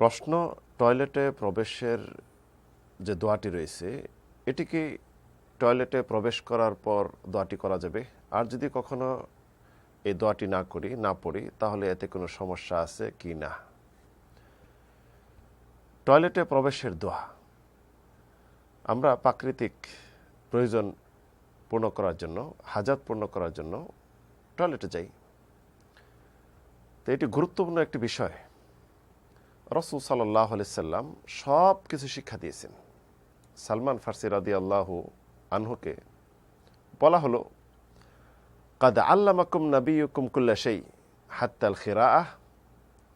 প্রশ্ন, টয়লেটে প্রবেশের যে দোয়াটি রয়েছে এটি কি টয়লেটে প্রবেশ করার পর দোয়াটি করা যাবে। আর যদি কখনো এই দোয়াটি না করি, না পড়ি, তাহলে এতে কোনো সমস্যা আছে কি না? টয়লেটে প্রবেশের দোয়া। আমরা প্রাকৃতিক প্রয়োজন পূর্ণ করার জন্য, হাজাত পূর্ণ করার জন্য টয়লেটে যাই। তো এটি গুরুত্বপূর্ণ একটি বিষয়। রসুল সাল্লাহ সাল্লাম সব কিছু শিক্ষা দিয়েছেন। সালমান ফার্সি রাদি আল্লাহ আনহুকে বলা হলো, কাদ আল্লামাকুম নবীকুম কুল্লা সেই হাত্তাল খিরাআহ।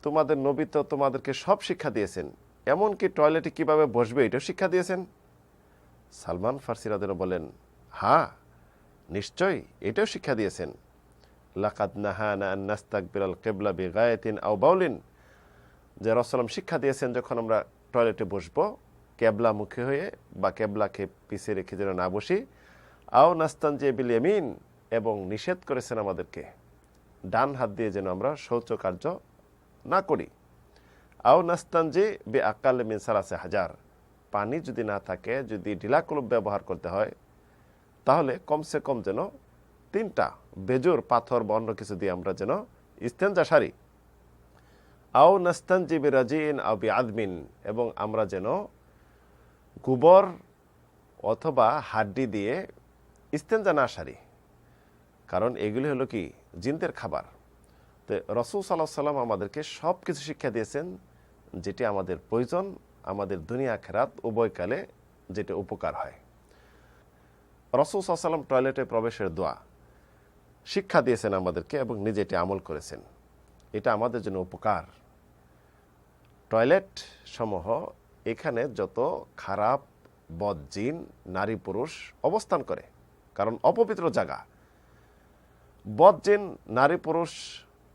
তোমাদের নবী তো তোমাদেরকে সব শিক্ষা দিয়েছেন। এমনকি টয়লেটে কীভাবে বসবে এটাও শিক্ষা দিয়েছেন। সালমান ফার্সি বলেন হ্যাঁ নিশ্চয়ই এটাও শিক্ষা দিয়েছেন। লাকাদ নাহানা নাস্তাক বিরাল কেবলা বেগায়তিন আও বাউলিন। যে রসলাম শিক্ষা দিয়েছেন যখন আমরা টয়লেটে বসবো ক্যাবলা মুখে হয়ে বা ক্যাবলাকে পিছিয়ে রেখে যেন না বসি, আও নাস্তান যে বিলিয়ামিন এবং নিষেধ করেছেন আমাদেরকে, ডান হাত দিয়ে যেন আমরা শৌচ কার্য না করি। আও নাস্তান যে বে আকাল মিন সালাসে হাজার, পানি যদি না থাকে, যদি ঢিলাকলুপ ব্যবহার করতে হয়, তাহলে কমসে কম যেন তিনটা বেজোর পাথর বা অন্য কিছু দিয়ে আমরা যেন ইস্তেঞ্জা সারি। আও নাস্তান জিবি রাজিন আও বি আদমিন এবং আমরা যেন গোবর অথবা হাড্ডি দিয়ে ইস্তেঞ্জা না সারি। কারণ এগুলি হলো কি? জিনদের খাবার। তো রসুল সাল্লাহ সাল্লাম আমাদেরকে সব কিছু শিক্ষা দিয়েছেন, যেটি আমাদের প্রয়োজন, আমাদের দুনিয়া খেরাত উভয়কালে যেটা উপকার হয়। রসুল সাল্লাম টয়লেটে প্রবেশের দোয়া শিক্ষা দিয়েছেন আমাদেরকে এবং নিজে এটি আমল করেছেন। এটা আমাদের জন্য উপকার। টয়লেট সমূহ এখানে যত খারাপ, বদজিন, নারী পুরুষ অবস্থান করে। কারণ অপবিত্র জায়গা। বদজিন, নারী পুরুষ,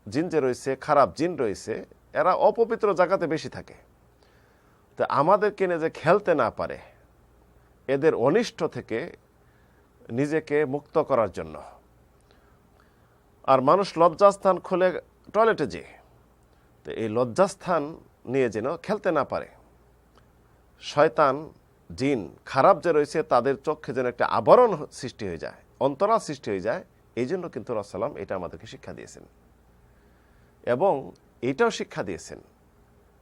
জিন যে রয়েছে, খারাপ জিন রয়েছে, এরা অপবিত্র জায়গাতে বেশি থাকে। তো আমাদের কিনে যে খেলতে না পারে এদের অনিষ্ট থেকে নিজেকে মুক্ত করার জন্য। আর মানুষ লজ্জাস্থান খুলে টয়লেটে যে তো এই লজ্জাস্থান নিয়ে যেন খেলতে না পারে। শয়তান, জিন খারাপ যে রয়েছে, তাদের চোখে যেন একটা আবরণ সৃষ্টি হয়ে যায়, অন্তরাল সৃষ্টি হয়ে যায়, এই জন্য কিন্তু রসালাম এটা আমাদেরকে শিক্ষা দিয়েছেন। এবং এটাও শিক্ষা দিয়েছেন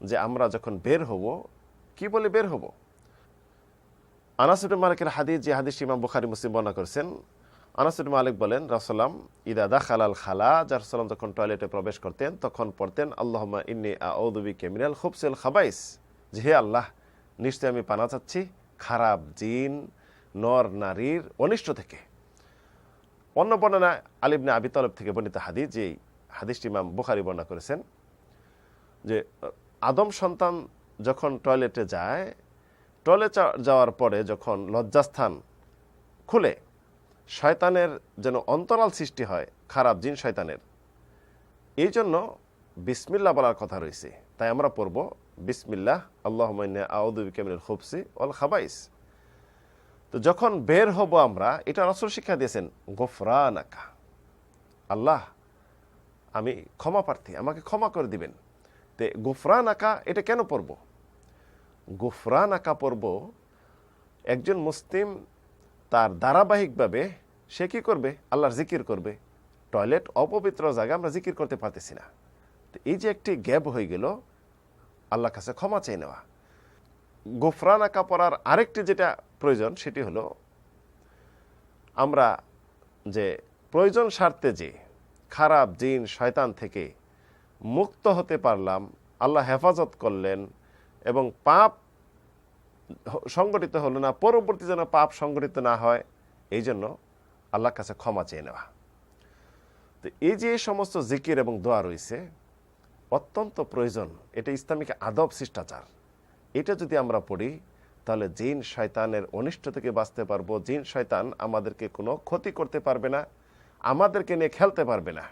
যে আমরা যখন বের হব, কি বলে বের হব? আনাসুল মালিকের হাদিস, যে হাদিস ইমাম বুখারি মুসলিম বর্ণনা করেছেন আনাসুল মালিক বলেন রাসালাম ইদা ইদাদা খালাল খালা যার সালাম যখন টয়লেটে প্রবেশ করতেন, তখন পড়তেন আল্লাহমা ইন্নি আউদুবি কেমিনাল খুবসেল খাবাইস যে হে আল্লাহ নিশ্চয় আমি পানা চাচ্ছি খারাপ জিন, নর নারীর অনিষ্ট থেকে। অন্য বর্ণনা আলিবনে আবি তলব থেকে বর্ণিত হাদিস যে হাদিসটি ইমাম বুখারি বর্ণনা করেছেন, যে, আদম সন্তান যখন টয়লেটে যায় টয়লেট যাওয়ার পরে যখন লজ্জাস্থান খুলে শয়তানের যেন অন্তরাল সৃষ্টি হয়, খারাপ জিন শয়তানের। এই জন্য বিসমিল্লা বলার কথা রয়েছে। তাই আমরা পড়ব, বিসমিল্লাহ আল্লাহ আউদুবিকামিল খুবসি অল খাবাইস। তো যখন বের হব আমরা, এটা রসল শিক্ষা দিয়েছেন গোফরান আকা আল্লাহ, আমি ক্ষমা প্রার্থী, আমাকে ক্ষমা করে দিবেন। তে গুফরান আঁকা এটা কেন পড়ব? গুফরান আঁকা পড়ব, একজন মুসলিম তার ধারাবাহিকভাবে সে কী করবে? আল্লাহর জিকির করবে। টয়লেট অপবিত্র জায়গা আমরা জিকির করতে পারতেছি না। তো এই যে একটি গ্যাপ হয়ে গেল, আল্লাহর কাছে ক্ষমা চেয়ে নেওয়া। গোফরান আঁকা পড়ার আরেকটি যেটা প্রয়োজন, সেটি হলো আমরা যে প্রয়োজন স্বার্থে যে খারাপ জিন, শয়তান থেকে মুক্ত হতে পারলাম, আল্লাহ হেফাজত করলেন এবং পাপ সংগঠিত হলো না, পরবর্তী যেন পাপ সংগঠিত না হয়, এই জন্য আল্লাহর কাছে ক্ষমা চেয়ে নেওয়া। তো এই যে সমস্ত জিকির এবং দোয়া রয়েছে, অত্যন্ত প্রয়োজন। এটা ইসলামিক আদব শিষ্টাচার। এটা যদি আমরা পড়ি, তাহলে জিন শয়তানের অনিষ্ট থেকে বাঁচতে পারব। জিন শয়তান আমাদেরকে কোনো ক্ষতি করতে পারবে না, আমাদেরকে নিয়ে খেলতে পারবে না।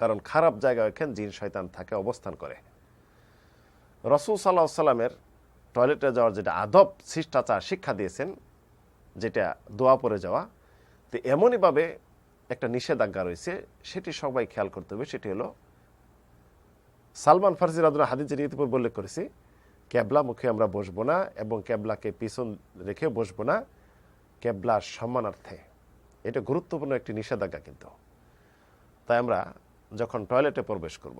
কারণ খারাপ জায়গায় এখানে জিন শয়তান থাকে, অবস্থান করে। রসুল সাল্লাহ সাল্লামের টয়লেটে যাওয়ার যেটা আদব, শিষ্টাচার, শিক্ষা দিয়েছেন, যেটা দোয়া পরে যাওয়া, তো এমনইভাবে একটা নিষেধাজ্ঞা রয়েছে, সেটি সবাই খেয়াল করতে হবে। সেটি হলো, সালমান ফার্সি রাদুল্লাহ হাদিস যে ইতিপূর্বে উল্লেখ করেছি ক্যাবলা মুখে আমরা বসবো না এবং ক্যাবলাকে পিছন রেখে বসবো না ক্যাবলার সম্মানার্থে। এটা গুরুত্বপূর্ণ একটি নিষেধাজ্ঞা কিন্তু। তাই আমরা যখন টয়লেটে প্রবেশ করব,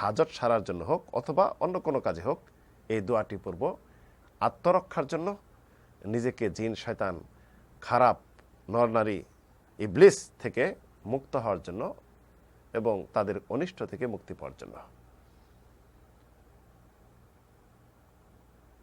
হাজত সারার জন্য হোক অথবা অন্য কোনো কাজে হোক এই দোয়াটি পড়ব। আত্মরক্ষার জন্য নিজেকে জিন, শয়তান, খারাপ নরনারী ইবলিস থেকে মুক্ত হওয়ার জন্য এবং তাদের অনিষ্ট থেকে মুক্তি পাওয়ার জন্য।